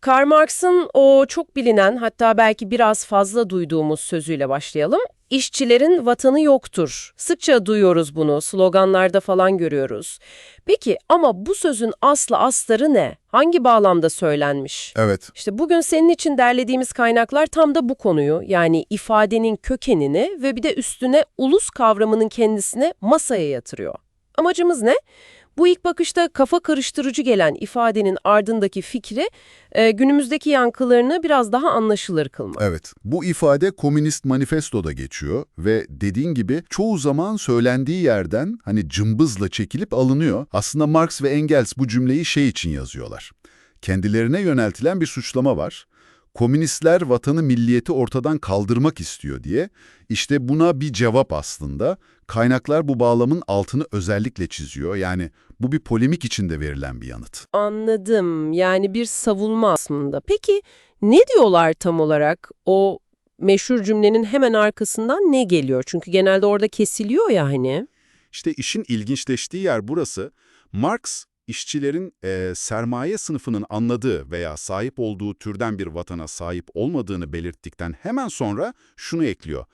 Karl Marx'ın o çok bilinen hatta belki biraz fazla duyduğumuz sözüyle başlayalım. İşçilerin vatanı yoktur. Sıkça duyuyoruz bunu, sloganlarda falan görüyoruz. Peki ama bu sözün aslı astarı ne? Hangi bağlamda söylenmiş? Evet, İşte bugün senin için derlediğimiz kaynaklar tam da bu konuyu yani ifadenin kökenini ve bir de üstüne ulus kavramının kendisine masaya yatırıyor. Amacımız ne? Bu ilk bakışta kafa karıştırıcı gelen ifadenin ardındaki fikri e, günümüzdeki yankılarını biraz daha anlaşılır kılmak. evet. Bu ifade Komünist Manifesto'da geçiyor ve dediğin gibi çoğu zaman söylendiği yerden hani cımbızla çekilip alınıyor. Aslında Marx ve Engels bu cümleyi şey için yazıyorlar. Kendilerine yöneltilen bir suçlama var. Komünistler vatanı milliyeti ortadan kaldırmak istiyor diye. İşte buna bir cevap aslında. Kaynaklar bu bağlamın altını özellikle çiziyor. Yani bu bir polemik içinde verilen bir yanıt. Anladım. Yani bir savunma aslında. Peki ne diyorlar tam olarak? O meşhur cümlenin hemen arkasından ne geliyor? Çünkü genelde orada kesiliyor ya hani. İşte işin ilginçleştiği yer burası. Marx, işçilerin eee, sermaye sınıfının anladığı veya sahip olduğu türden bir vatana sahip olmadığını belirttikten hemen sonra şunu ekliyor.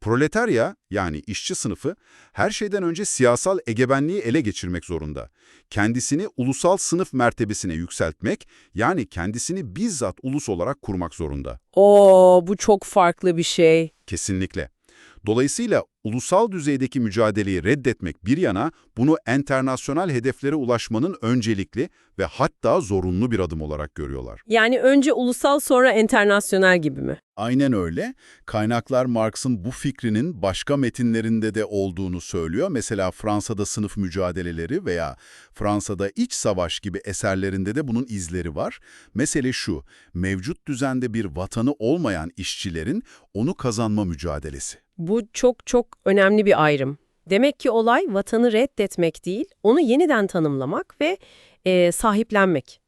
Proletarya yani işçi sınıfı her şeyden önce siyasal egemenliği ele geçirmek zorunda. Kendisini ulusal sınıf mertebesine yükseltmek yani kendisini bizzat ulus olarak kurmak zorunda. Oo bu çok farklı bir şey. Kesinlikle. Dolayısıyla ulusal düzeydeki mücadeleyi reddetmek bir yana bunu enternasyonal hedeflere ulaşmanın öncelikli ve hatta zorunlu bir adım olarak görüyorlar. Yani önce ulusal sonra enternasyonel gibi mi? Aynen öyle. Kaynaklar Marx'ın bu fikrinin başka metinlerinde de olduğunu söylüyor. Mesela Fransa'da sınıf mücadeleleri veya Fransa'da iç savaş gibi eserlerinde de bunun izleri var. Mesele şu, mevcut düzende bir vatanı olmayan işçilerin onu kazanma mücadelesi. Bu çok çok önemli bir ayrım. Demek ki olay vatanı reddetmek değil, onu yeniden tanımlamak ve e, sahiplenmek.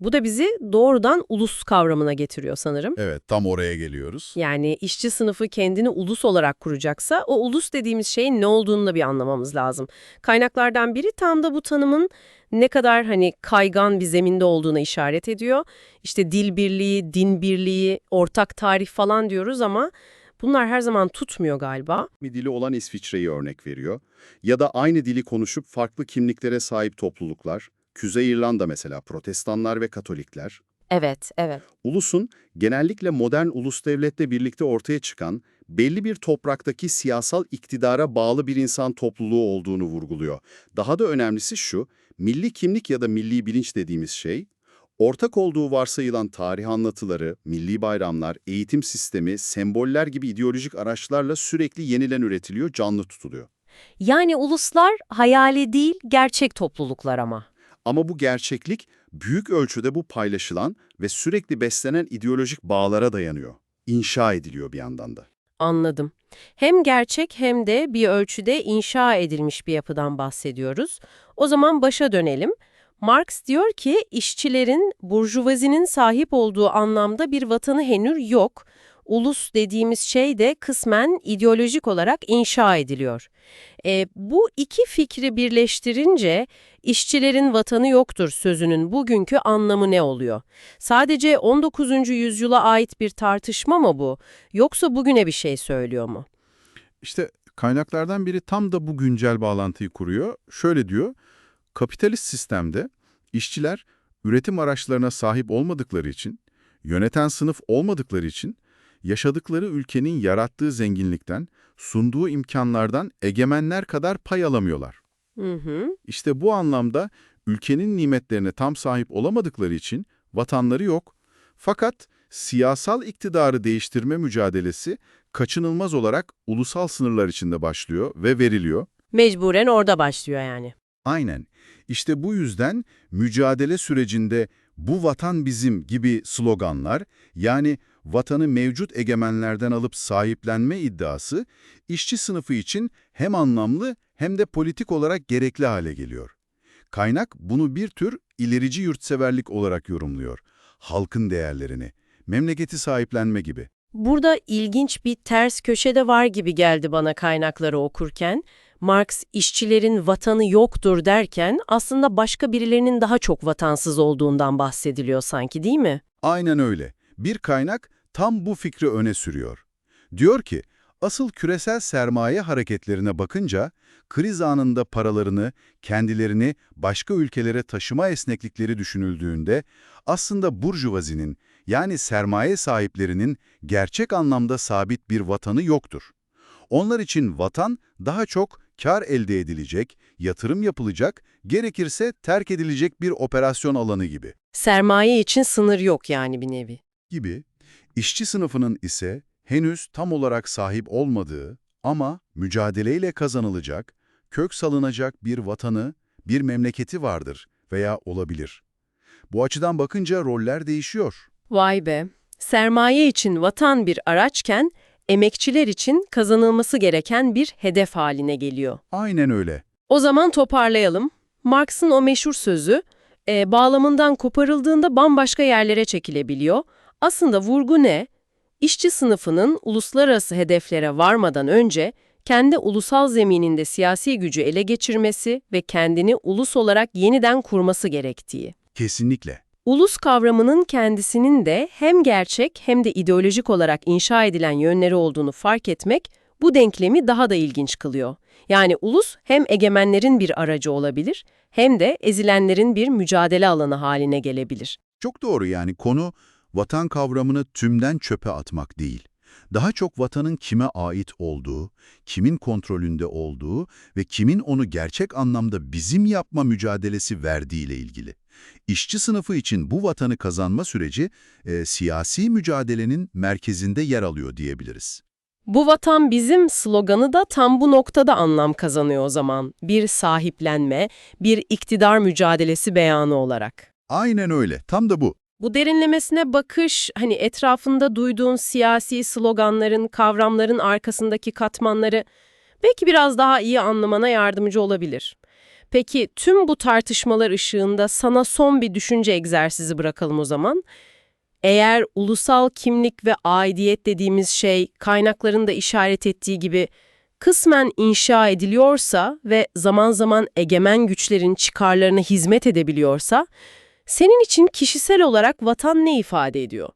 Bu da bizi doğrudan ulus kavramına getiriyor sanırım. Evet, tam oraya geliyoruz. Yani işçi sınıfı kendini ulus olarak kuracaksa o ulus dediğimiz şeyin ne olduğunu da bir anlamamız lazım. Kaynaklardan biri tam da bu tanımın ne kadar hani kaygan bir zeminde olduğuna işaret ediyor. İşte dil birliği, din birliği, ortak tarih falan diyoruz ama bunlar her zaman tutmuyor galiba. bir dili olan İsviçre'yi örnek veriyor. Ya da aynı dili konuşup farklı kimliklere sahip topluluklar, Kuzey İrlanda mesela protestanlar ve katolikler. Evet, evet. Ulusun genellikle modern ulus devletle birlikte ortaya çıkan belli bir topraktaki siyasal iktidara bağlı bir insan topluluğu olduğunu vurguluyor. Daha da önemlisi şu, milli kimlik ya da milli bilinç dediğimiz şey, ortak olduğu varsayılan tarih anlatıları, milli bayramlar, eğitim sistemi, semboller gibi ideolojik araçlarla sürekli yenilen üretiliyor, canlı tutuluyor. Yani uluslar hayali değil, gerçek topluluklar ama. Ama bu gerçeklik büyük ölçüde bu paylaşılan ve sürekli beslenen ideolojik bağlara dayanıyor. İnşa ediliyor bir yandan da. Anladım. Hem gerçek hem de bir ölçüde inşa edilmiş bir yapıdan bahsediyoruz. O zaman başa dönelim. Marx diyor ki işçilerin, burjuvazinin sahip olduğu anlamda bir vatanı henüz yok. Ulus dediğimiz şey de kısmen ideolojik olarak inşa ediliyor. E, bu iki fikri birleştirince işçilerin vatanı yoktur sözünün bugünkü anlamı ne oluyor? Sadece 19. yüzyıla ait bir tartışma mı bu? Yoksa bugüne bir şey söylüyor mu? İşte kaynaklardan biri tam da bu güncel bağlantıyı kuruyor. Şöyle diyor, kapitalist sistemde işçiler üretim araçlarına sahip olmadıkları için, yöneten sınıf olmadıkları için, yaşadıkları ülkenin yarattığı zenginlikten, sunduğu imkanlardan egemenler kadar pay alamıyorlar. Hı hı. İşte bu anlamda ülkenin nimetlerine tam sahip olamadıkları için vatanları yok. Fakat siyasal iktidarı değiştirme mücadelesi kaçınılmaz olarak ulusal sınırlar içinde başlıyor ve veriliyor. Mecburen orada başlıyor yani. Aynen. İşte bu yüzden mücadele sürecinde bu vatan bizim gibi sloganlar, yani vatanı mevcut egemenlerden alıp sahiplenme iddiası, işçi sınıfı için hem anlamlı hem de politik olarak gerekli hale geliyor. Kaynak bunu bir tür ilerici yurtseverlik olarak yorumluyor. Halkın değerlerini, memleketi sahiplenme gibi. Burada ilginç bir ters köşe de var gibi geldi bana kaynakları okurken. Marx işçilerin vatanı yoktur derken aslında başka birilerinin daha çok vatansız olduğundan bahsediliyor sanki değil mi? Aynen öyle. Bir kaynak tam bu fikri öne sürüyor. Diyor ki, asıl küresel sermaye hareketlerine bakınca, kriz anında paralarını, kendilerini başka ülkelere taşıma esneklikleri düşünüldüğünde, aslında burjuvazinin, yani sermaye sahiplerinin gerçek anlamda sabit bir vatanı yoktur. Onlar için vatan daha çok kar elde edilecek, yatırım yapılacak, gerekirse terk edilecek bir operasyon alanı gibi. Sermaye için sınır yok yani bir nevi. gibi, işçi sınıfının ise henüz tam olarak sahip olmadığı ama mücadeleyle kazanılacak, kök salınacak bir vatanı, bir memleketi vardır veya olabilir. Bu açıdan bakınca roller değişiyor. Vay be. Sermaye için vatan bir araçken, emekçiler için kazanılması gereken bir hedef haline geliyor. Aynen öyle. O zaman toparlayalım. Marx'ın o meşhur sözü, e, bağlamından koparıldığında bambaşka yerlere çekilebiliyor. Aslında vurgu ne? İşçi sınıfının uluslararası hedeflere varmadan önce kendi ulusal zemininde siyasi gücü ele geçirmesi ve kendini ulus olarak yeniden kurması gerektiği. Kesinlikle. Ulus kavramının kendisinin de hem gerçek hem de ideolojik olarak inşa edilen yönleri olduğunu fark etmek bu denklemi daha da ilginç kılıyor. Yani ulus hem egemenlerin bir aracı olabilir hem de ezilenlerin bir mücadele alanı haline gelebilir. Çok doğru yani konu vatan kavramını tümden çöpe atmak değil. Daha çok vatanın kime ait olduğu, kimin kontrolünde olduğu ve kimin onu gerçek anlamda bizim yapma mücadelesi verdiğiyle ilgili. İşçi sınıfı için bu vatanı kazanma süreci e, siyasi mücadelenin merkezinde yer alıyor diyebiliriz. Bu vatan bizim sloganı da tam bu noktada anlam kazanıyor o zaman. Bir sahiplenme, bir iktidar mücadelesi beyanı olarak. Aynen öyle, tam da bu. Bu derinlemesine bakış, hani etrafında duyduğun siyasi sloganların, kavramların arkasındaki katmanları belki biraz daha iyi anlamana yardımcı olabilir. Peki tüm bu tartışmalar ışığında sana son bir düşünce egzersizi bırakalım o zaman. Eğer ulusal kimlik ve aidiyet dediğimiz şey kaynakların da işaret ettiği gibi kısmen inşa ediliyorsa ve zaman zaman egemen güçlerin çıkarlarına hizmet edebiliyorsa, senin için kişisel olarak vatan ne ifade ediyor?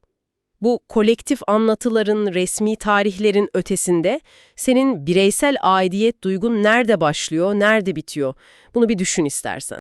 Bu kolektif anlatıların, resmi tarihlerin ötesinde senin bireysel aidiyet duygun nerede başlıyor, nerede bitiyor? Bunu bir düşün istersen.